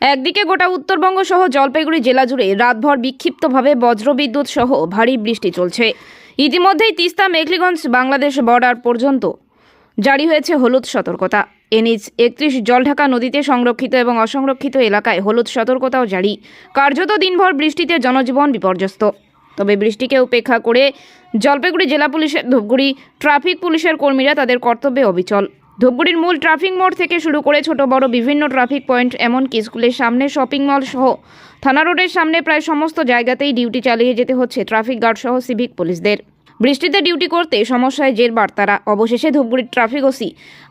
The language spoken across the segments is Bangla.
একদিকে গোটা উত্তরবঙ্গ সহ জলপাইগুড়ি জেলা জুড়ে রাতভর বিক্ষিপ্তভাবে বজ্রবিদ্যুৎ সহ ভারী বৃষ্টি চলছে। ইতিমধ্যেই তিস্তা মেঘলিগঞ্জ বাংলাদেশ বর্ডার পর্যন্ত জারি হয়েছে হলুদ সতর্কতা। এনএইচ একত্রিশ জলঢাকা নদীতে সংরক্ষিত এবং অসংরক্ষিত এলাকায় হলুদ সতর্কতাও জারি। কার্যত দিনভর বৃষ্টিতে জনজীবন বিপর্যস্ত। তবে বৃষ্টিকে উপেক্ষা করে জলপাইগুড়ি জেলা পুলিশের ধূপগুড়ি, ট্রাফিক পুলিশের কর্মীরা তাদের কর্তব্যে অবিচল। ধূপগুড়ির মূল ট্রাফিক মোড় থেকে শুরু করে ছোট, বড় বিভিন্ন ট্রাফিক পয়েন্ট, এমনকি স্কুলের সামনে শপিং মল সহ থানা রোডের সামনে প্রায় সমস্ত জায়গাতেই ডিউটি চালিয়ে যেতে হচ্ছে ট্রাফিক গার্ড সহ সিভিক পুলিশদের। বৃষ্টিতে ডিউটি করতে সমস্যায় জেরবার বার্তারা। অবশেষে ধুপগুড়ির ট্রাফিক ওসি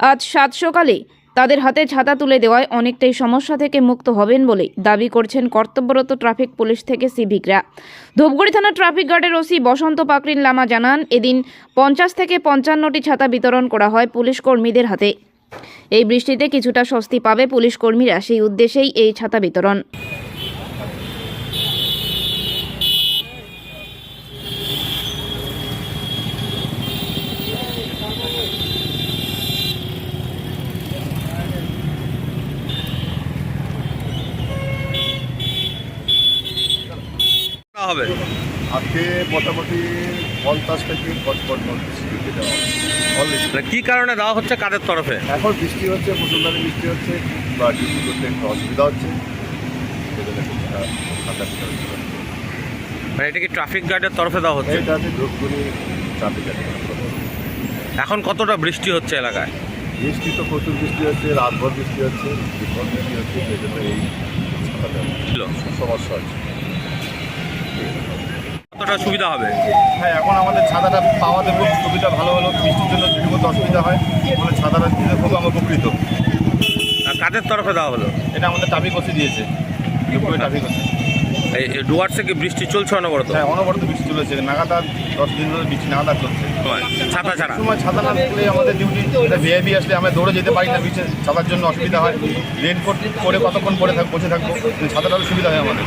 আজ সাত সকালে তাদের হাতে ছাতা তুলে দেওয়ায় অনেকটাই সমস্যা থেকে মুক্ত হবেন বলে দাবি করছেন কর্তব্যরত ট্রাফিক পুলিশ থেকে সিভিকরা। ধূপগুড়ি থানার ট্রাফিক গার্ডের ওসি বসন্ত পাকরিন লামা জানান, এদিন পঞ্চাশ থেকে পঞ্চান্নটি ছাতা বিতরণ করা হয় পুলিশ কর্মীদের হাতে। এই বৃষ্টিতে কিছুটা স্বস্তি পাবে পুলিশ কর্মীরা, সেই উদ্দেশ্যেই এই ছাতা বিতরণ। হবে? আজকে মোটামুটি পঞ্চাশ থেকে অলরেডি মানে কি কারণে দেওয়া হচ্ছে কাদের তরফে? এখন বৃষ্টি হচ্ছে মুসলধারে বৃষ্টি হচ্ছে বা ডিউটি করতে একটু অসুবিধা হচ্ছে। মানে এটা কি ট্রাফিক গার্ডের তরফে দেওয়া হচ্ছে? এটা আছে ধূপগুড়ি ট্রাফিক এখন কতটা বৃষ্টি হচ্ছে এলাকায়? বৃষ্টি তো প্রচুর বৃষ্টি হচ্ছে রাতভর বৃষ্টি হচ্ছে বৃষ্টি হচ্ছে সেই জন্য এই সমস্যা হচ্ছে। কতটা সুবিধা হবে? হ্যাঁ এখন আমাদের ছাতাটা পাওয়াতে খুব সুবিধা ভালো হলো। বৃষ্টির জন্য যদি করতে অসুবিধা হয় তাহলে ছাতাটা দিতে খুব আমরা উপকৃত। আর কাদের তরফে দেওয়া হলো? এটা আমাদের ট্রাফিক বসে দিয়েছে। ট্রাফিক বসে এই ডুয়ার্সে কি বৃষ্টি চলছে অনবরত? হ্যাঁ অনবরত বৃষ্টি চলেছে। নাগাতার দশ দিন ধরে বৃষ্টি নাগাতার চলছে। ছাতা ছাড়া? সময় ছাতা না থাকলে আমাদের ডিউটি এটা ভিআইপি আসলে আমরা দৌড়ে যেতে পারি না বৃষ্টি ছাতার জন্য অসুবিধা হয়। রেনকোট পরে কতক্ষণ পরে থাক বসে থাকব। কিন্তু ছাতাটা সুবিধা হয় আমাদের।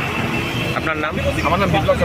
আপনার নাম? আমার নাম বিপ্লব